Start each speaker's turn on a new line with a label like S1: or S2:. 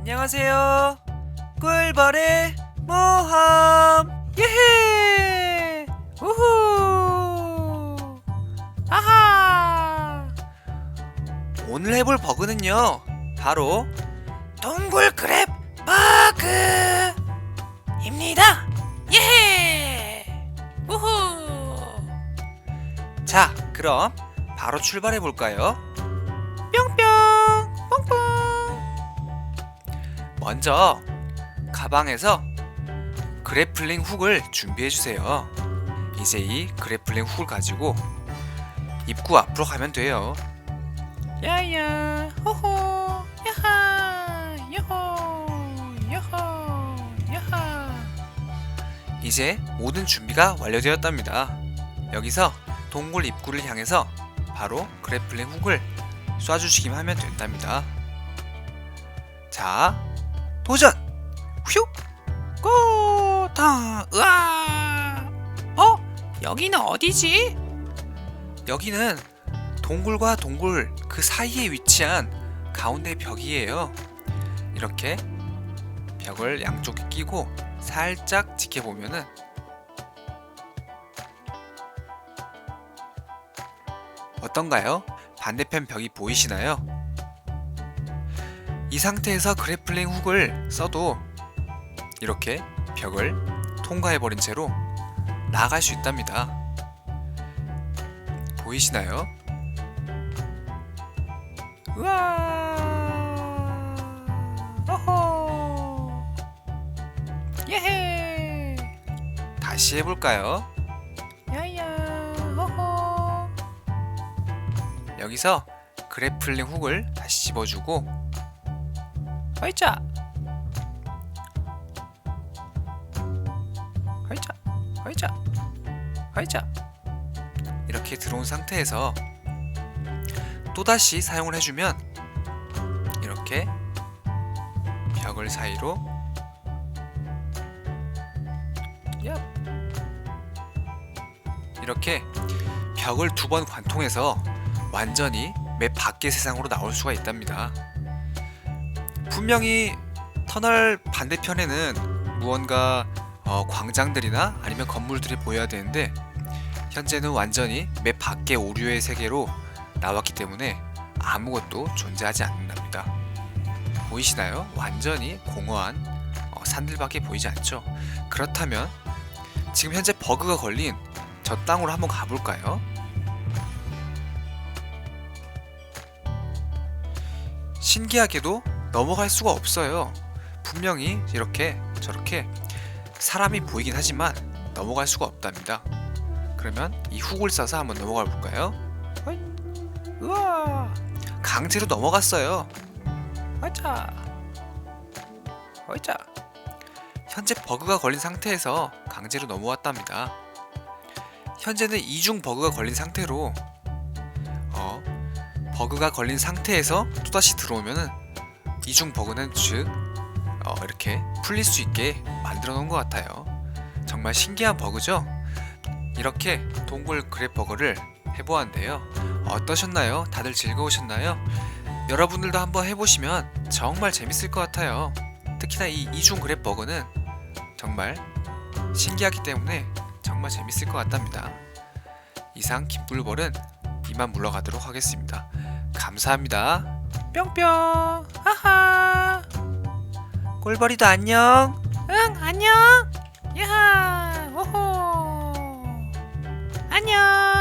S1: 안녕하세요. 꿀벌의 모험. 예헤! 우후! 아하! 오늘 해볼 버그는요 바로 동굴 그랩 버그입니다. 예헤! 우후! 자 그럼 바로 출발해 볼까요? 뿅뿅 먼저 가방에서 그래플링 훅을 준비해 주세요. 이제 이 그래플링 훅을 가지고 입구 앞으로 가면 돼요. 야야 호호 야하 요호 요호 야하 이제 모든 준비가 완료되었답니다. 여기서 동굴 입구를 향해서 바로 그래플링 훅을 쏴주시기만 하면 된답니다. 자, 도전! 휴! 꼬탕! 으아! 어? 여기는 어디지? 여기는 동굴과 동굴 그 사이에 위치한 가운데 벽이에요. 이렇게 벽을 양쪽에 끼고 살짝 지켜보면은 어떤가요? 반대편 벽이 보이시나요? 이 상태에서 그래플링 훅을 써도 이렇게 벽을 통과해버린 채로 나갈 수 있답니다. 보이시나요? 우와! 어호! 예헤! 다시 해볼까요? 야야! 어호! 여기서 그래플링 훅을 다시 집어주고 허이자 허이자 허이자 허이자 이렇게 들어온 상태에서 또다시 사용을 해주면 이렇게 벽을 사이로 얍. 이렇게 벽을 두 번 관통해서 완전히 맵 밖의 세상으로 나올 수가 있답니다. 분명히 터널 반대편에는 무언가 어, 광장들이나 아니면 건물들이 보여야 되는데 현재는 완전히 맵 밖의 오류의 세계로 나왔기 때문에 아무것도 존재하지 않는답니다. 보이시나요? 완전히 공허한 어, 산들밖에 보이지 않죠? 그렇다면 지금 현재 버그가 걸린 저 땅으로 한번 가볼까요? 신기하게도 넘어갈 수가 없어요. 분명히 이렇게 저렇게 사람이 보이긴 하지만 넘어갈 수가 없답니다. 그러면 이 훅을 써서 한번 넘어가 볼까요? 우와, 강제로 넘어갔어요. 어자, 어자. 현재 버그가 걸린 상태에서 강제로 넘어왔답니다. 현재는 이중 버그가 걸린 상태로 어, 버그가 걸린 상태에서 또다시 들어오면은 이중 버그는 즉 어, 이렇게 풀릴 수 있게 만들어 놓은 것 같아요. 정말 신기한 버그죠? 이렇게 동굴 그랩 버그를 해보았는데요. 어떠셨나요? 다들 즐거우셨나요? 여러분들도 한번 해보시면 정말 재밌을 것 같아요. 특히나 이 이중 그랩 버그는 정말 신기하기 때문에 정말 재밌을 것 같답니다. 이상 김불벌은 이만 물러가도록 하겠습니다. 감사합니다. 뿅뿅. 하하. 꼴벌이도 안녕. 응 안녕. 야호. 안녕.